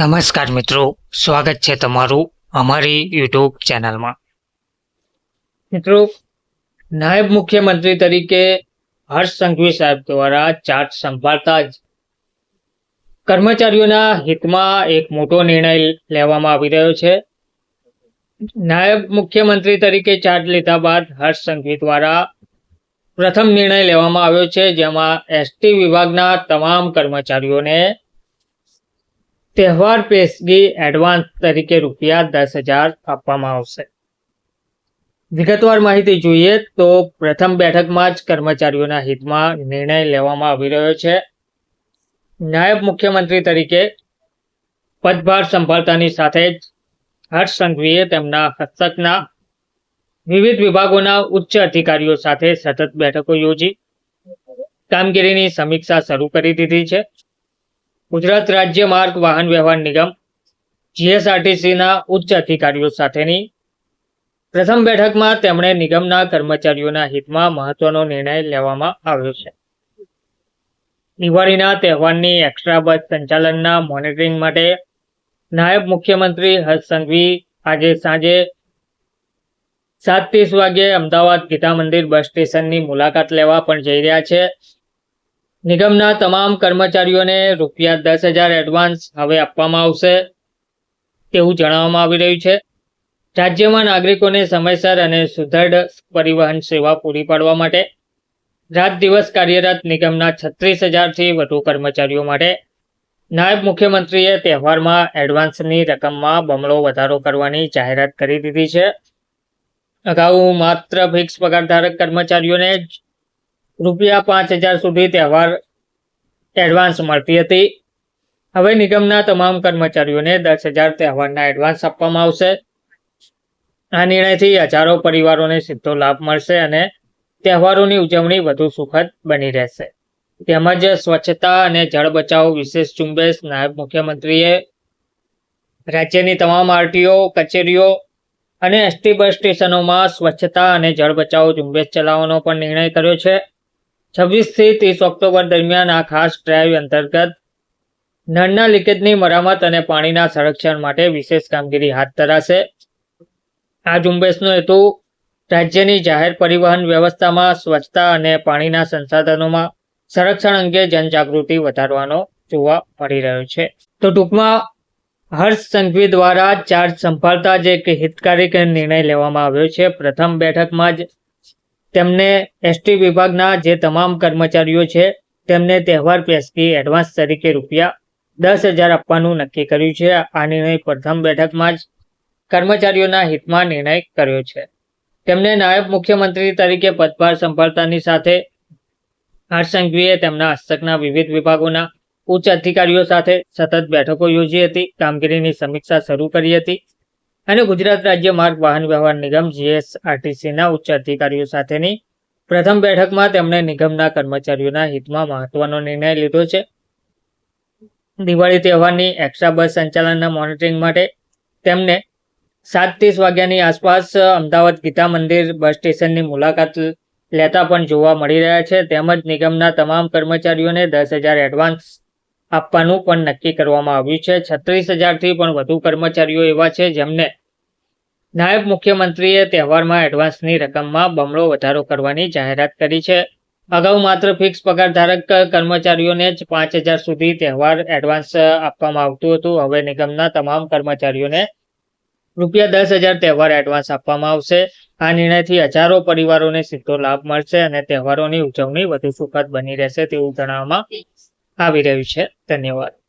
નમસ્કાર મિત્રો, સ્વાગત છે તમારું અમારી યુટ્યુબ ચેનલમાં. મિત્રો, નાયબ મુખ્યમંત્રી તરીકે હર્ષ સંઘવી સાહેબ દ્વારા ચાર્જ સંભાળતા જ કર્મચારીઓના હિતમાં એક મોટો નિર્ણય લેવામાં આવી રહ્યો છે. નાયબ મુખ્યમંત્રી તરીકે ચાર્જ લીધા બાદ હર્ષ સંઘવી દ્વારા પ્રથમ નિર્ણય લેવામાં આવ્યો છે, જેમાં એસટી વિભાગના તમામ કર્મચારીઓને તહેવાર પેશગી એડવાન્સ તરીકે રૂપિયા દસ હજાર આપવામાં આવશે. વિગતવાર માહિતી જોઈએ તો પ્રથમ બેઠકમાં જ કર્મચારીઓના હિતમાં નિર્ણય લેવામાં આવી રહ્યો છે. નાયબ મુખ્યમંત્રી તરીકે પદભાર સંભાળતાની સાથે જ હર્ષ સંઘવીએ તેમના હસ્તકના વિવિધ વિભાગોના ઉચ્ચ અધિકારીઓ સાથે સતત બેઠકો યોજી. કામગીરીની સમીક્ષા શરૂ કરી દીધી છે. ગુજરાત રાજ્ય માર્ગ વાહન વ્યવહાર નિગમ, જીએસઆરટીસીના ઉચ્ચ અધિકારીઓ સાથેની પ્રથમ બેઠકમાં તેમણે નિગમના કર્મચારીઓના હિતમાં મહત્વનો નિર્ણય લેવામાં આવ્યો છે. દિવાળીના તહેવારની એક્સ્ટ્રા બસ સંચાલનના મોનિટરિંગ માટે નાયબ મુખ્યમંત્રી હર્ષ સંઘવી આજે સાંજે સાત ત્રીસ વાગે અમદાવાદ ગીતા મંદિર બસ સ્ટેશનની મુલાકાત લેવા પણ જઈ રહ્યા છે. નિગમના તમામ કર્મચારીઓને રૂપિયા દસ હજાર એડવાન્સ હવે આપવામાં આવશે તેવું જણાવવામાં આવી રહ્યું છે. રાજ્યમાં નાગરિકોને સમયસર અને સુદૃઢ પરિવહન સેવા પૂરી પાડવા માટે રાત દિવસ કાર્યરત નિગમના છત્રીસ હજારથી વધુ કર્મચારીઓ માટે નાયબ મુખ્યમંત્રીએ તહેવારમાં એડવાન્સની રકમમાં બમણો વધારો કરવાની જાહેરાત કરી દીધી છે. અગાઉ માત્ર ફિક્સ પગારધારક કર્મચારીઓને જ રૂપિયા પાંચ હજાર સુધી તહેવાર એડવાન્સ મળતી હતી. હવે નિગમના તમામ કર્મચારીઓને દસ હજાર તહેવારના એડવાન્સ આપવામાં આવશે. આ નિર્ણયથી હજારો પરિવારોને સીધો લાભ મળશે અને તહેવારોની ઉજવણી વધુ સુખદ બની રહેશે. તેમજ સ્વચ્છતા અને જળ બચાવ વિશેષ ઝુંબેશ નાયબ મુખ્યમંત્રીએ રાજ્યની તમામ આરટીઓ, કચેરીઓ અને એસટી બસ સ્ટેશનોમાં સ્વચ્છતા અને જળ બચાવ ઝુંબેશ ચલાવવાનો પણ નિર્ણય કર્યો છે. છવ્વીસથી ત્રીસ ઓક્ટોબર દરમિયાન આ ખાસ ડ્રાઈવ અંતર્ગત નળના લીકેજની મરામત અને પાણીના સંરક્ષણ માટે વિશેષ કામગીરી હાથ ધરાશે. આ ઝુંબેશનો હેતુ રાજ્યની જાહેર પરિવહન વ્યવસ્થામાં સ્વચ્છતા અને પાણીના સંસાધનોમાં સંરક્ષણ અંગે જનજાગૃતિ વધારવાનો જોવા મળી રહ્યો છે. તો ટૂંકમાં હર્ષ સંઘવી દ્વારા ચાર્જ સંભાળતા જ એક હિતકારી નિર્ણય લેવામાં આવ્યો છે. પ્રથમ બેઠકમાં જ તેમને એસટી વિભાગના જે તમામ કર્મચારીઓ છે, તેમને તહેવાર પેશગી એડવાન્સ તરીકે રૂપિયા દસ હજાર આપવાનું નક્કી કર્યું છે. આ નિર્ણય પ્રથમ બેઠકમાં જ કર્મચારીઓના હિતમાં નિર્ણય કર્યો છે. તેમને નાયબ મુખ્યમંત્રી તરીકે પદભાર સંભાળતાની સાથે હર્ષ તેમના હસ્તકના વિવિધ વિભાગોના ઉચ્ચ અધિકારીઓ સાથે સતત બેઠકો યોજી હતી, કામગીરીની સમીક્ષા શરૂ કરી હતી. અને ગુજરાત રાજ્ય માર્ગ વાહન વ્યવહાર નિગમ જીએસઆરટીસીના ઉચ્ચ અધિકારીઓ સાથેની પ્રથમ બેઠકમાં તેમણે નિગમના કર્મચારીઓના હિતમાં મહત્વનો નિર્ણય લીધો છે. દિવાળી તહેવારની એક્સ્ટ્રા બસ સંચાલનના મોનિટરિંગ માટે તેમને સાત ત્રીસ વાગ્યાની આસપાસ અમદાવાદ ગીતા મંદિર બસ સ્ટેશનની મુલાકાત લેતા પણ જોવા મળી રહ્યા છે. તેમજ નિગમના તમામ કર્મચારીઓને દસ હજાર એડવાન્સ આપવાનું પણ નક્કી કરવામાં આવ્યું છે. છત્રીસ હજારથી પણ વધુ કર્મચારીઓ એવા છે જેમને નાયબ મુખ્યમંત્રીએ તહેવારમાં એડવાન્સની રકમમાં બમણો વધારો કરવાની જાહેરાત કરી છે. અગાઉ માત્ર ફિક્સ પગાર ધારક કર્મચારીઓને જ પાંચ હજાર સુધી તહેવાર એડવાન્સ આપવામાં આવતું હતું. હવે નિગમના તમામ કર્મચારીઓને રૂપિયા દસ હજાર તહેવાર એડવાન્સ આપવામાં આવશે. આ નિર્ણયથી હજારો પરિવારોને સીધો લાભ મળશે અને તહેવારોની ઉજવણી વધુ સુખદ બની રહેશે તેવું જણાવવામાં આવી રહ્યું છે. ધન્યવાદ.